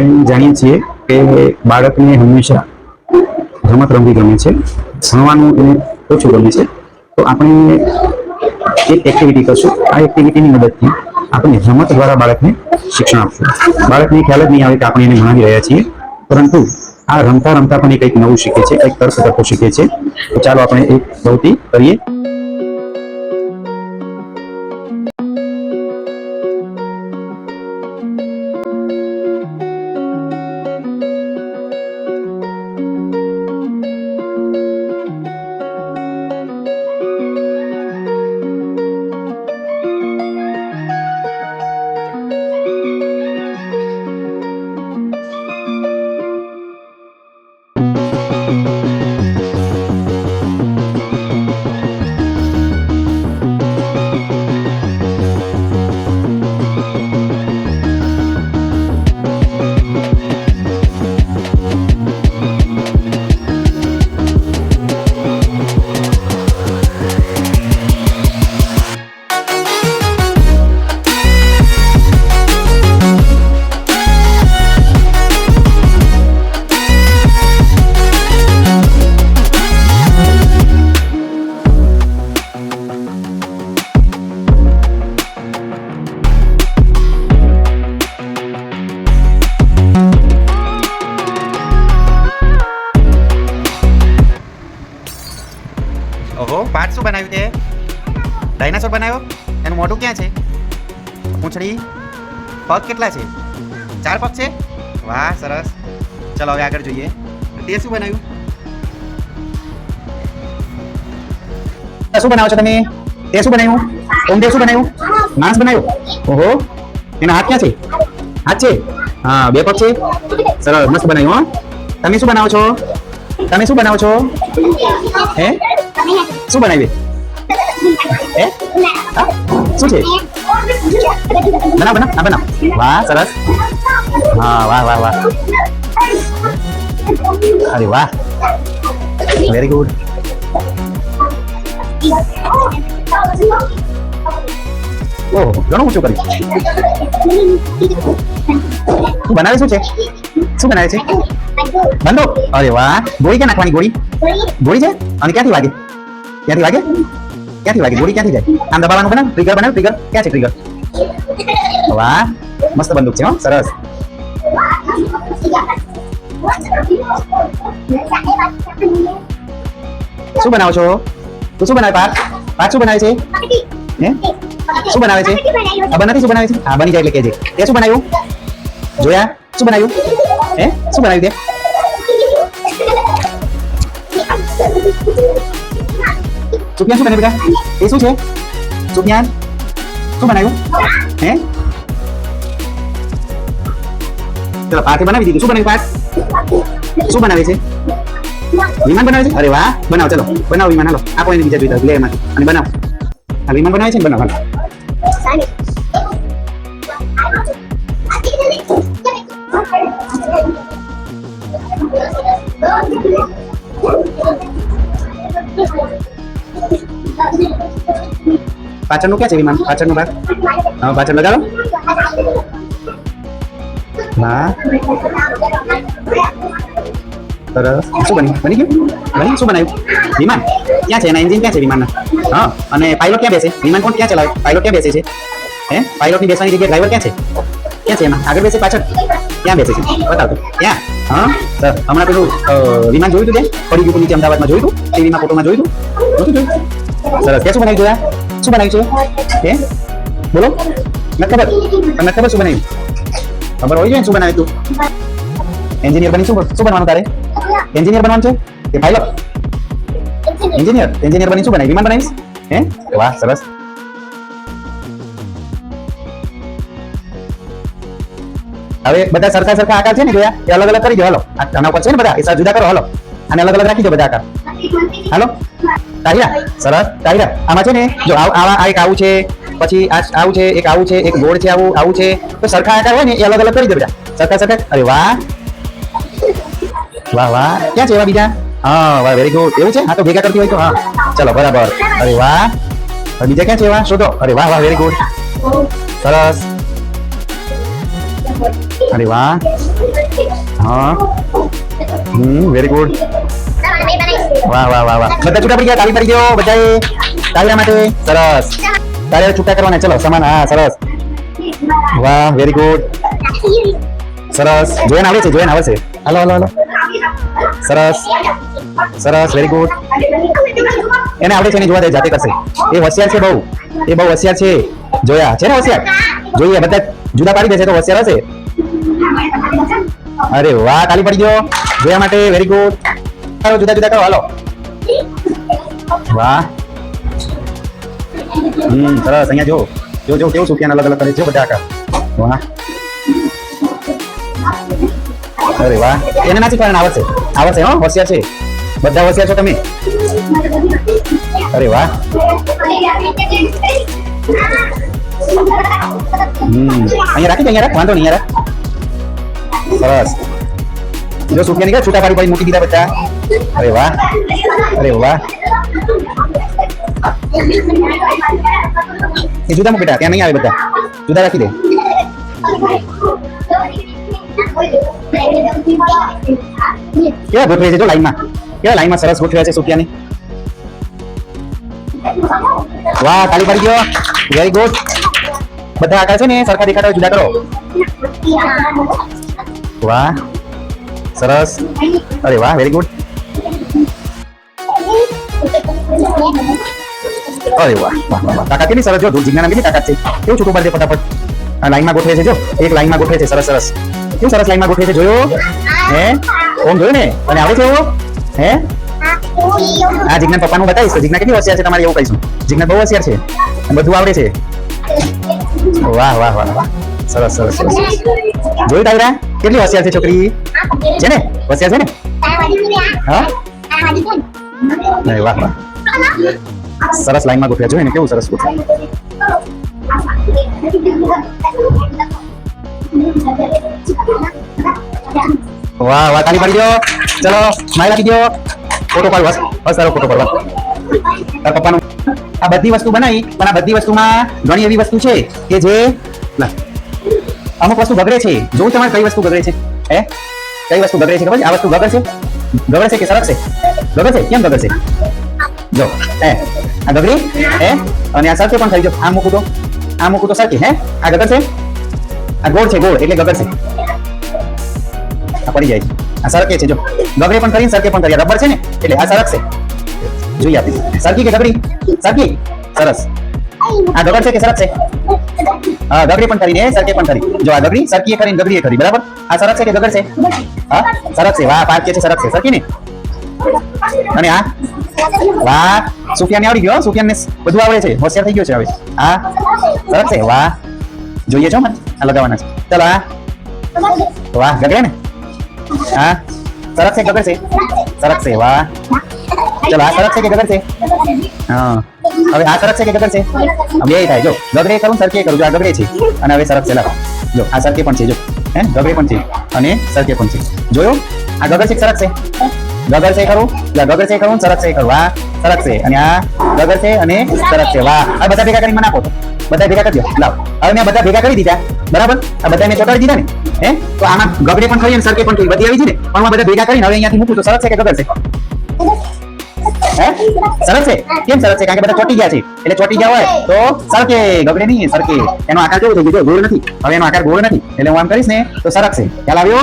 આપણે જાણીએ છીએ કે બાળકને હંમેશા રમત રમવી ગમે છે, ભણવાનું એને ઓછું ગમે છે. તો આપણે એક એક્ટિવિટી કરશું. આ એક્ટિવિટીની મદદથી આપણે રમત દ્વારા બાળકને શિક્ષણ આપશું. બાળકને ખ્યાલ જ નહીં આવે કે આપણે એને ભણાવી રહ્યા છીએ. પરંતુ આ રમતા રમતા પણ એ કંઈક નવું શીખે છે, કંઈક કરતો શીખે છે. તો ચાલો આપણે એક પ્રવૃત્તિ કરીએ. પાઠ શું બનાવ્યું તે? ડાયનાસોર બનાવ્યો? એનું મોઢું ક્યાં છે? પૂંછડી. પગ કેટલા છે? ચાર પગ છે? વાહ, સરસ. ચલો, હવે આગળ જોઈએ. તે શું બનાવ્યું? શું બનાવો છો તમે? તે શું બનાવ્યું? તે શું બનાવ્યું? માણસ બનાવ્યું? ઓહો. એના હાથ ક્યાં છે? હાથ છે? હા, બે પગ છે. સરસ, મસ્ત બનાવ્યું, હો. તમે શું બનાવો છો? તમે શું બનાવો છો? હે? શું બનાવી હે? શું છે? બનાવ બનાવ હા બનાવ. વાહ સરસ. હા વાહ વાહ વાહ. અરે વાહ. વેરી ગુડ ઓહ ઘણું ઊંચું કર્યું. શું બનાવે શું છે? શું બનાવે છે? બંદો અરે વાહ. ગોળી ક્યાં નાખવાની ગોળી? ગોળી છે? અને ક્યાંથી વાગે? ક્યાંથી વાગે? ક્યાંથી વાગે? ગોળી ક્યાંથી જાય? આમ દબાવવાનું બનાવ ટ્રિગર બનાવ ટ્રિગર ક્યાં છે ટ્રિગર વાહ, મસ્ત બંદૂક છે હો, સરસ. શું બનાવો છો? તું શું બનાવે પાર્થ? પાર્થ શું બનાવે છે? હે? શું બનાવે છે? ખબર નથી શું બનાવે છે? હા, બની જાય એટલે કહેજે. તે શું બનાવ્યું? જોયા? શું બનાવ્યું? હે? શું બનાવ્યું તે? સુફિયાન શું બને બેટા એ શું છે સુફિયાન શું બનાવ્યું હે ચલો પાર્થે બનાવી દીધું શું બનાવ્યું પાર્થ શું બનાવે છે વિમાન બનાવે છે અરે વાહ બનાવો ચલો બનાવો વિમાન હાલો આપો એને બીજા જોઈતા લે એમાંથી અને બનાવો આ વિમાન બનાવે છે બનાવો બનાવો પાછળનું ક્યાં છે વિમાન? પાછળનો ભાગ? હા, પાછળ લગાડો. હા. સરસ. શું બન્યું? બની ગયું? બની? શું બનાવ્યું? વિમાન. ક્યાં છે? એના એન્જિન ક્યાં છે વિમાનના? હા, અને પાયલોટ ક્યાં બેસે? વિમાન કોણ ક્યાં ચલાવે? પાયલોટ ક્યાં બેસે છે? હે? પાયલોટની બેસવાની જગ્યાએ ડ્રાઈવર ક્યાં છે? ક્યાં છે એમાં? આગળ બેસે પાછળ? ક્યાં બેસે છે? બતાવતો ક્યાં? હા, સર, હમણાં પેલું વિમાન જોયું હતું કે પડી ગયું હતું નીચે અમદાવાદમાં જોયું તું ટીવીમાં ફોટોમાં જોયું હતું? નહોતું જોયું? સરસ. ક્યાં શું બનાવ્યું જોયા શું બનાવ્યું છે હે બોલો નથી ખબર તમને ખબર શું બનાવ્યું ખબર હોય છે શું બનાવ્યું તું એન્જિનિયર બની શું શું બનવાનું તારે એન્જિનિયર બનવાનું છે કે પાયલોટ એન્જિનિયર એન્જિનિયર બની શું બનાવી વિમાન બનાવીશ હે વાહ સરસ હવે બધા સરખા સરખા આકાર છે ને જોયા એ અલગ અલગ કરી દો હાલો આ આના ઉપર છે ને બધા એ સર જુદા કરો હાલો આને અલગ અલગ રાખી દો બધા આકાર હાલો તાહિરા, સરસ. તાહિરા, આમાં છે ને, જો આવ- આ એક આવું છે, પછી આ આવું છે, એક આવું છે, એક ગોળ છે આવું આવું છે. તો સરખા આકાર હોય ને, એ અલગ અલગ કરી દે બધા સરખા સરખા. અરે વાહ. વાહ વાહ. ક્યાં છે એવા બીજા? હા, વાહ વેરી ગુડ એવું છે? હા, તો ભેગા કરતી હોય તો, હા. ચલો, બરાબર. અરે વાહ. બીજા ક્યાં છે એવા? શોધો. અરે વાહ વાહ વેરી ગુડ સરસ. અરે વાહ. હા. હમ વેરી ગુડ વાહ વાહ વાહ વાહ. બધા છૂટા પડી ગયા, તાળી પડી ગયો બધાએ. તાળીના માટે. સરસ. તારે છૂટા કરવાના, ચલો, સમાન. હા, સરસ. વાહ વેરી ગુડ સરસ. જોયન આવે છે જોયન આવે છે. હાલો હાલો હાલો. સરસ. સરસ વેરી ગુડ એને આવડે છે, એની જોવા દે, જાતે કરશે. એ હોશિયાર છે બહુ. એ બહુ હોશિયાર છે. જોયા. છે ને હોશિયાર? જોઈએ બધા જુદા પાડી દેશે તો હોશિયાર હશે. અરે વાહ, તાળી પડી ગયો. જોયા માટે વેરી ગુડ જુદા જુદા કરો હાલો. વાહ. હમ, સરસ, અહીંયા જો. જો જો, કેવું સુફિયાન અલગ અલગ કરે છે બધા આકાર. વાહ. અરે વાહ. એને ના શીખવાડે આવડશે. આવડશે, હો, હોશિયાર છે. બધા હોશિયાર છો તમે? અરે વાહ. હમ. અહીંયા રાખી દે, અહીંયા રાખ. વાંધો નહીં, અહીંયા રાખ. સરસ. જો સુફિયા નીકળે છૂટા પાડી પડી મૂકી દીધા બધા અરે વાહ અરે વાહ એ જુદા મૂક બેટા ત્યાં નહીં આવે બધા જુદા રાખી દે કેવા ગોઠવે છે જો લાઈનમાં કેવા લાઈનમાં સરસ ગોઠવ્યા છે સુફિયાની વાહ તાળી પડી ગયો વેરી ગુડ બધા આકાર છે ને સરખા દેખાતા હોય જુદા કરો વાહ સરસ. અરે વાહ વેરી ગુડ અરે વાહ વાહ વાહ કેટલી સરસ, જો જીજ્ઞાના કેટલી તાકાત છે. કેવું છૂટું પાડી દે ફટાફટ લાઈનમાં ગોઠવે છે, જો. એક લાઈનમાં ગોઠવે છે, સરસ સરસ. કેવું સરસ લાઈનમાં ગોઠવે છે, જોયો? હે? ઓમ જોયું ને? અને આવું છે હે? આ જીજ્ઞાન પપ્પાનું બતાવીશ જીજ્ઞા કેટલી હોશિયાર છે તમારે, એવું કહીશું. જીજ્ઞા બહુ હોશિયાર છે. બધું આવડે છે. વાહ વાહ વાહ વાહ. સરસ સરસ સરસ. જોયું તાયરા કેટલી હોશિયાર છે છોકરી? છે ને? હોશિયાર છે ને? હા? વાહ વાહ. સરસ લાઈનમાં ગોઠવ્યા જોઈએ ને કેવું સરસ ગોઠવ્યા? વાહ વાહ તાળી પાડી દો. ચલો સ્માઈલ આપી દો. ફોટો પાડ, બસ બસ સારો ફોટો પાડવા તાર પપ્પાનું. આ બધી વસ્તુ બનાવી, પણ આ બધી વસ્તુમાં ઘણી એવી વસ્તુ છે કે જે અમુક વસ્તુ બગડે છે. જોવું તમારે કઈ વસ્તુ બગડે છે? હે? કઈ વસ્તુ બગડે છે ખબર છે? આ વસ્તુ બગડશે બગડશે કે સરકશે? બગડશે કેમ બગડશે જો, હે, આ ગગડી, હે, અને આ સરખે પણ થઈ જો આ મૂકું તો. આ મૂકું તો સાચી હે? આ ગગડશે? આ ગોળ છે, ગોળ, એટલે ગગડશે. આ પડી જાય આ સરકે છે, જો. ગગડે પણ કરીને સરકે પણ કરી રબર છે ને? એટલે આ સરકશે જોઈએ આપી સરકી કે ગગડી? સરકી સરસ. આ ગગડશે કે સરક છે હા, ગગડી પણ કરીને સરકે પણ કરી. જો આ ગગડી સરકીએ કરીને ગગડીએ કરી, બરાબર? આ સરક છે કે ગગડ છે? હા સરક છે. વાહ પાર્ક છે સરક છે. સરકી ને? અને આ? વાહ સુફિયાને આવડી ગયો સુફિયાને બધું આવડે છે. હોશિયાર થઈ ગયો છે હવે. હા સરક છે. વાહ. જોઈએ છો, મને? આ લગાવવાના છે. ચાલો, આ? વાહ, ગગડે ને? હા? સરસ છે, ગગડ છે? સરક છે. વાહ. ચલો, આ સરસ છે કે ગગડ છે? હા. હવે આ સરસ છે કે ગગડ છે? આ બે થાય. જો, ગગડે કરું સરકે કરું. જો આ ગગડે છે. અને હવે સરસ છે જો, આ સરકે પણ છે, જો. હે? ગગડે પણ છે. અને સરકે પણ છે. જોયો? આ ગગડ છે સરસ કરું આ ગગડ છે કરું સરસ છે કરું વાહ સરસ અને આ ગગડ છે અને સરસ છે. વાહ. આ બધા ભેગા કરીને મને આપો બધા ભેગા કરજો લાવ. હવે મેં બધા ભેગા કરી દીધા. બરાબર? આ બધા મેં ચોટાડી દીધા ને. હે? તો આમાં ગગડે પણ ખરી અને સરકે પણ ખરી બધી આવી છે ને? પણ બધા ભેગા કરીને હવે અહીંયાથી મૂકું તો સરસ છે કે ગગડ છે? હે સરસ છે. કેમ સરસ છે? કારણ કે બધા ચોટી ગયા છે. એટલે ચોટી ગયા હોય તો સરકે ગગડે નહીં સરકે એનો આકાર કેવો થઈ ગયો? ગોળ નથી. હવે એનો આકાર ગોળ નથી. એટલે હું આમ કરીશ ને, તો સરકશે ખ્યાલ આવ્યો?